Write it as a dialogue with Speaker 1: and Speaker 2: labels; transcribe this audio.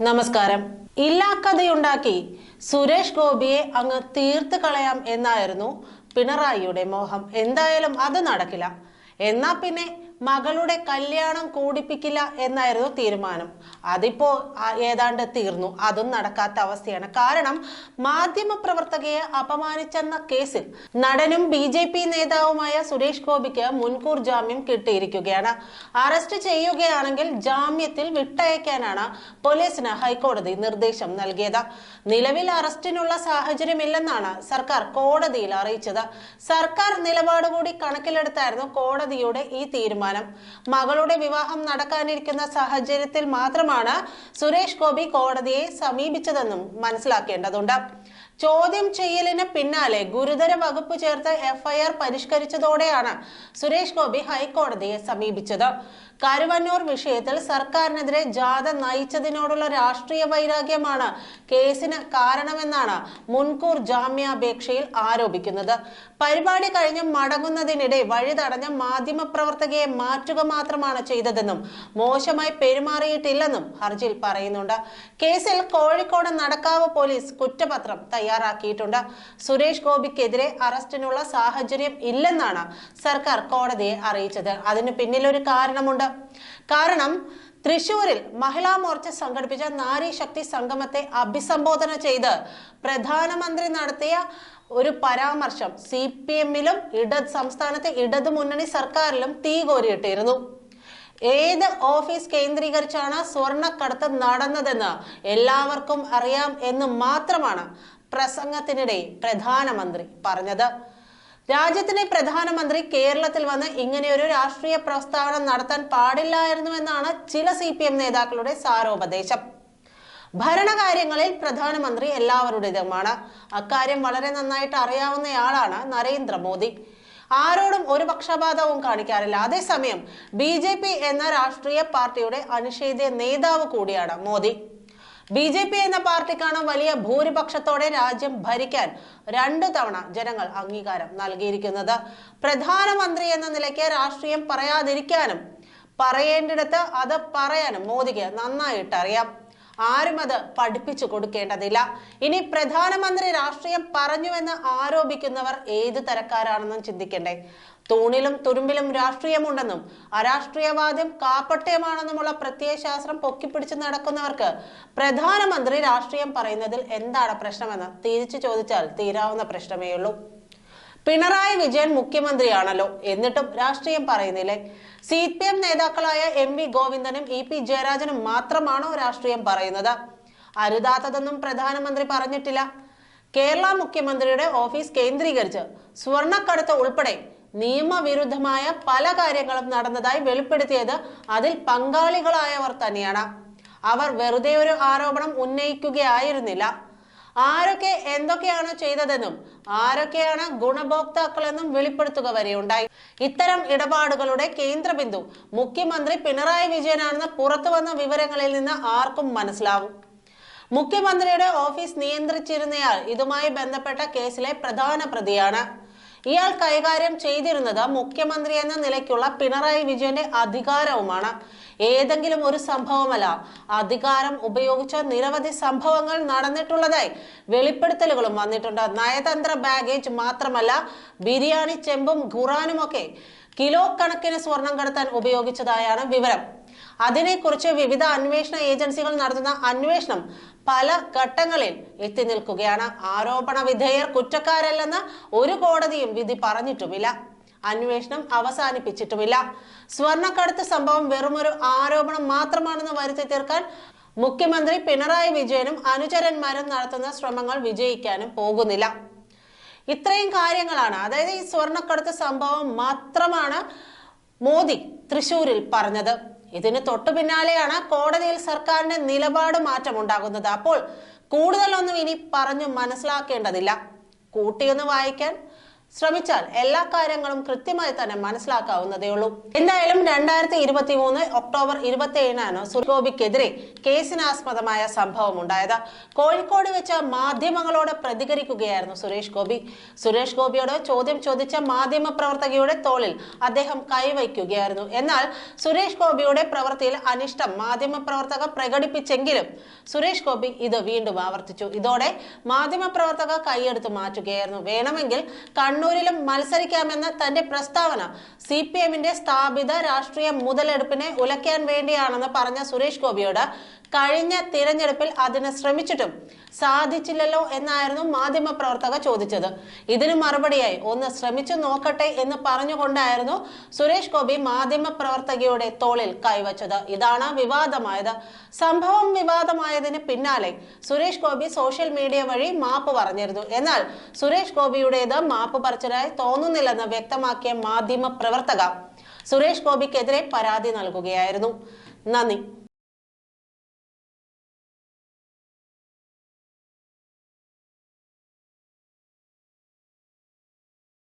Speaker 1: നമസ്കാരം. ഇല്ലാക്കഥയുണ്ടാക്കി സുരേഷ് ഗോപിയെ അങ്ങ് തീർത്ത് കളയാം എന്നായിരുന്നു പിണറായിയുടെ മോഹം. എന്തായാലും അത് നടക്കില്ല. എന്നാ പിന്നെ മകളുടെ കല്യാണം കൂടിപ്പിക്കില്ല എന്നായിരുന്നു തീരുമാനം. അതിപ്പോ ഏതാണ്ട് തീർന്നു. അതും നടക്കാത്ത അവസ്ഥയാണ്. കാരണം മാധ്യമ പ്രവർത്തകയെ അപമാനിച്ചെന്ന കേസിൽ നടനും ബി ജെ പി നേതാവുമായ സുരേഷ് ഗോപിക്ക് മുൻകൂർ ജാമ്യം കിട്ടിയിരിക്കുകയാണ്. അറസ്റ്റ് ചെയ്യുകയാണെങ്കിൽ ജാമ്യത്തിൽ വിട്ടയക്കാനാണ് പോലീസിന് ഹൈക്കോടതി നിർദ്ദേശം നൽകിയത്. നിലവിൽ അറസ്റ്റിനുള്ള സാഹചര്യമില്ലെന്നാണ് സർക്കാർ കോടതിയിൽ അറിയിച്ചത്. സർക്കാർ നിലപാട് കൂടി കണക്കിലെടുത്തായിരുന്നു കോടതിയുടെ ഈ തീരുമാനം. മകളുടെ വിവാഹം നടക്കാനിരിക്കുന്ന സാഹചര്യത്തിൽ മാത്രമാണ് സുരേഷ് ഗോപി കോടതിയെ സമീപിച്ചതെന്നും മനസ്സിലാക്കേണ്ടതുണ്ട്. ചോദ്യം ചെയ്യലിന് പിന്നാലെ ഗുരുതര വകുപ്പ് ചേർത്ത് എഫ്ഐആർ പരിഷ്കരിച്ചതോടെയാണ് സുരേഷ് ഗോപി ഹൈക്കോടതിയെ സമീപിച്ചത്. കരുവന്നൂർ വിഷയത്തിൽ സർക്കാരിനെതിരെ ജാഥ നയിച്ചതിനോടുള്ള രാഷ്ട്രീയ വൈരാഗ്യമാണ് കേസിന് കാരണമെന്നാണ് മുൻകൂർ ജാമ്യാപേക്ഷയിൽ ആരോപിക്കുന്നത്. പരിപാടി കഴിഞ്ഞ് മടങ്ങുന്നതിനിടെ വഴി തടഞ്ഞ മാധ്യമപ്രവർത്തകയെ മാറ്റുക മാത്രമാണ് ചെയ്തതെന്നും മോശമായി പെരുമാറിയിട്ടില്ലെന്നും ഹർജിയിൽ പറയുന്നുണ്ട്. കേസിൽ കോഴിക്കോട് നടക്കാവ് പോലീസ് കുറ്റപത്രം തയ്യാറാക്കിയിട്ടുണ്ട്. സുരേഷ് ഗോപിക്കെതിരെ അറസ്റ്റിനുള്ള സാഹചര്യം ഇല്ലെന്നാണ് സർക്കാർ കോടതിയെ അറിയിച്ചത്. അതിന് പിന്നിലൊരു കാരണമുണ്ട്. കാരണം തൃശൂരിൽ മഹിളാ മോർച്ച സംഘടിപ്പിച്ച നാരി ശക്തി സംഗമത്തെ അഭിസംബോധന ചെയ്ത് പ്രധാനമന്ത്രി നടത്തിയ ഒരു പരാമർശം സി പി എമ്മിലും ഇട സംസ്ഥാനത്തെ ഇടതു മുന്നണി സർക്കാരിലും തീ കോരിയിട്ടിരുന്നു. ഏത് ഓഫീസ് കേന്ദ്രീകരിച്ചാണ് സ്വർണക്കടത്ത് നടന്നതെന്ന് എല്ലാവർക്കും അറിയാം എന്ന് മാത്രമാണ് പ്രസംഗത്തിനിടെ പ്രധാനമന്ത്രി പറഞ്ഞത്. രാജ്യത്തിന്റെ പ്രധാനമന്ത്രി കേരളത്തിൽ വന്ന് ഇങ്ങനെയൊരു രാഷ്ട്രീയ പ്രസ്താവന നടത്താൻ പാടില്ലായിരുന്നുവെന്നാണ് ചില സി പി എം നേതാക്കളുടെ സാരോപദേശം. ഭരണകാര്യങ്ങളിൽ പ്രധാനമന്ത്രി എല്ലാവരുടേതുമാണ്. അക്കാര്യം വളരെ നന്നായിട്ട് അറിയാവുന്നയാളാണ് നരേന്ദ്രമോദി. ആരോടും ഒരു പക്ഷപാതവും കാണിക്കാറില്ല. അതേസമയം ബി എന്ന രാഷ്ട്രീയ പാർട്ടിയുടെ അനിഷേധ്യ നേതാവ് കൂടിയാണ് മോദി. ബി ജെ പി എന്ന പാർട്ടിക്കാണ് വലിയ ഭൂരിപക്ഷത്തോടെ രാജ്യം ഭരിക്കാൻ രണ്ടു തവണ ജനങ്ങൾ അംഗീകാരം നൽകിയിരിക്കുന്നത്. പ്രധാനമന്ത്രി എന്ന നിലയ്ക്ക് രാഷ്ട്രീയം പറയാതിരിക്കാനും പറയേണ്ടിടത്ത് അത് പറയാനും മോദിക്ക് നന്നായിട്ട് അറിയാം ആരും അത് പഠിപ്പിച്ചു കൊടുക്കേണ്ടതില്ല. ഇനി പ്രധാനമന്ത്രി രാഷ്ട്രീയം പറഞ്ഞുവെന്ന് ആരോപിക്കുന്നവർ ഏത് തരക്കാരാണെന്നും ചിന്തിക്കണ്ടേ? തൂണിലും തുരുമ്പിലും രാഷ്ട്രീയമുണ്ടെന്നും അരാഷ്ട്രീയവാദ്യം കാപ്പട്ടയമാണെന്നുമുള്ള പ്രത്യയശാസ്ത്രം പൊക്കിപ്പിടിച്ച് നടക്കുന്നവർക്ക് പ്രധാനമന്ത്രി രാഷ്ട്രീയം പറയുന്നതിൽ എന്താണ് പ്രശ്നമെന്ന് തിരിച്ചു ചോദിച്ചാൽ തീരാവുന്ന പ്രശ്നമേയുള്ളൂ. പിണറായി വിജയൻ മുഖ്യമന്ത്രിയാണല്ലോ. എന്നിട്ടും രാഷ്ട്രീയം പറയുന്നില്ലേ? സി പി എം നേതാക്കളായ എം വി ഗോവിന്ദനും ഇ പി ജയരാജനും മാത്രമാണോ രാഷ്ട്രീയം പറയുന്നത്? അരുതാത്തതെന്നും പ്രധാനമന്ത്രി പറഞ്ഞിട്ടില്ല. കേരള മുഖ്യമന്ത്രിയുടെ ഓഫീസ് കേന്ദ്രീകരിച്ച് സ്വർണക്കടത്ത് ഉൾപ്പെടെ നിയമവിരുദ്ധമായ പല കാര്യങ്ങളും നടന്നതായി വെളിപ്പെടുത്തിയത് അതിൽ പങ്കാളികളായവർ തന്നെയാണ്. അവർ വെറുതെ ഒരു ആരോപണം ഉന്നയിക്കുകയായിരുന്നില്ല. ആരൊക്കെ എന്തൊക്കെയാണ് ചെയ്തതെന്നും ആരൊക്കെയാണ് ഗുണഭോക്താക്കളെന്നും വെളിപ്പെടുത്തുക വരെയുണ്ടായി ഇത്തരം ഇടപാടുകളുടെ കേന്ദ്രബിന്ദു മുഖ്യമന്ത്രി പിണറായി വിജയനാണെന്ന് പുറത്തു വന്ന വിവരങ്ങളിൽ നിന്ന് ആർക്കും മനസ്സിലാവും. മുഖ്യമന്ത്രിയുടെ ഓഫീസ് നിയന്ത്രിച്ചിരുന്നയാൾ ഇതുമായി ബന്ധപ്പെട്ട കേസിലെ പ്രധാന പ്രതിയാണ്. ഇയാൾ കൈകാര്യം ചെയ്തിരുന്നത് മുഖ്യമന്ത്രി എന്ന നിലയ്ക്കുള്ള പിണറായി വിജയന്റെ അധികാരവുമാണ്. ഏതെങ്കിലും ഒരു സംഭവമല്ല. അധികാരം ഉപയോഗിച്ച നിരവധി സംഭവങ്ങൾ നടന്നിട്ടുള്ളതായി വെളിപ്പെടുത്തലുകളും വന്നിട്ടുണ്ട്. നയതന്ത്ര ബാഗേജ് മാത്രമല്ല ബിരിയാണി ചെമ്പും ഖുറാനുമൊക്കെ കിലോ കണക്കിന് സ്വർണം കടത്താൻ ഉപയോഗിച്ചതായാണ് വിവരം. അതിനെക്കുറിച്ച് വിവിധ അന്വേഷണ ഏജൻസികൾ നടത്തുന്ന അന്വേഷണം പല ഘട്ടങ്ങളിൽ എത്തി നിൽക്കുകയാണ്. ആരോപണ വിധേയർ കുറ്റക്കാരല്ലെന്ന് ഒരു കോടതിയും വിധി പറഞ്ഞിട്ടുമില്ല. അന്വേഷണം അവസാനിപ്പിച്ചിട്ടുമില്ല. സ്വർണക്കടത്ത് സംഭവം വെറുമൊരു ആരോപണം മാത്രമാണെന്ന് വരുത്തി തീർക്കാൻ മുഖ്യമന്ത്രി പിണറായി വിജയനും അനുചരന്മാരും നടത്തുന്ന ശ്രമങ്ങൾ വിജയിക്കാനും പോകുന്നില്ല. ഇത്രയും കാര്യങ്ങളാണ്. അതായത് ഈ സ്വർണക്കടത്ത് സംഭവം മാത്രമാണ് മോദി തൃശൂരിൽ പറഞ്ഞത്. ഇതിന് തൊട്ടു പിന്നാലെയാണ് കോടതിയിൽ സർക്കാരിന്റെ നിലപാട് മാറ്റമുണ്ടാകുന്നത് അപ്പോൾ കൂടുതലൊന്നും ഇനി പറഞ്ഞു മനസ്സിലാക്കേണ്ടതില്ല. കൂട്ടിയൊന്ന് വായിക്കാൻ ശ്രമിച്ചാൽ എല്ലാ കാര്യങ്ങളും കൃത്യമായി തന്നെ മനസ്സിലാക്കാവുന്നതേ ഉള്ളൂ. എന്തായാലും രണ്ടായിരത്തി ഇരുപത്തി മൂന്ന് ഒക്ടോബർ ഇരുപത്തി ഏഴിനാണ് സുരേഷ് കേസിനാസ്പദമായ സംഭവം ഉണ്ടായത് കോഴിക്കോട് വെച്ച് മാധ്യമങ്ങളോട് പ്രതികരിക്കുകയായിരുന്നു സുരേഷ് ഗോപി. സുരേഷ് ഗോപിയോട് ചോദ്യം ചോദിച്ച മാധ്യമ പ്രവർത്തകയുടെ തോളിൽ അദ്ദേഹം കൈവയ്ക്കുകയായിരുന്നു. എന്നാൽ സുരേഷ് ഗോപിയുടെ പ്രവൃത്തിയിൽ അനിഷ്ടം മാധ്യമ പ്രവർത്തക പ്രകടിപ്പിച്ചെങ്കിലും സുരേഷ് ഗോപി ഇത് വീണ്ടും ആവർത്തിച്ചു. ഇതോടെ മാധ്യമ പ്രവർത്തക കൈയെടുത്ത് മാറ്റുകയായിരുന്നു. വേണമെങ്കിൽ കണ്ണൂരിലും മത്സരിക്കാമെന്ന തന്റെ പ്രസ്താവന സി പി എമ്മിന്റെ സ്ഥാപിത രാഷ്ട്രീയ മുതലെടുപ്പിനെ ഉലയ്ക്കാൻ വേണ്ടിയാണെന്ന് പറഞ്ഞ സുരേഷ് ഗോപിയോട് കഴിഞ്ഞ തിരഞ്ഞെടുപ്പിൽ അതിന് ശ്രമിച്ചിട്ടും സാധിച്ചില്ലല്ലോ എന്നായിരുന്നു മാധ്യമ പ്രവർത്തക ചോദിച്ചത്. ഇതിന് മറുപടിയായി ഒന്ന് ശ്രമിച്ചു നോക്കട്ടെ എന്ന് പറഞ്ഞുകൊണ്ടായിരുന്നു സുരേഷ് ഗോപി മാധ്യമ പ്രവർത്തകയുടെ തോളിൽ കൈവച്ചത്. ഇതാണ് വിവാദമായത്. സംഭവം വിവാദമായതിന് പിന്നാലെ സുരേഷ് ഗോപി സോഷ്യൽ മീഡിയ വഴി മാപ്പ് പറഞ്ഞിരുന്നു. എന്നാൽ സുരേഷ് ഗോപിയുടേത് മാപ്പ് പറച്ചിലായി തോന്നുന്നില്ലെന്ന് വ്യക്തമാക്കിയ മാധ്യമ പ്രവർത്തക സുരേഷ് ഗോപിക്കെതിരെ പരാതി നൽകുകയായിരുന്നു. നന്ദി.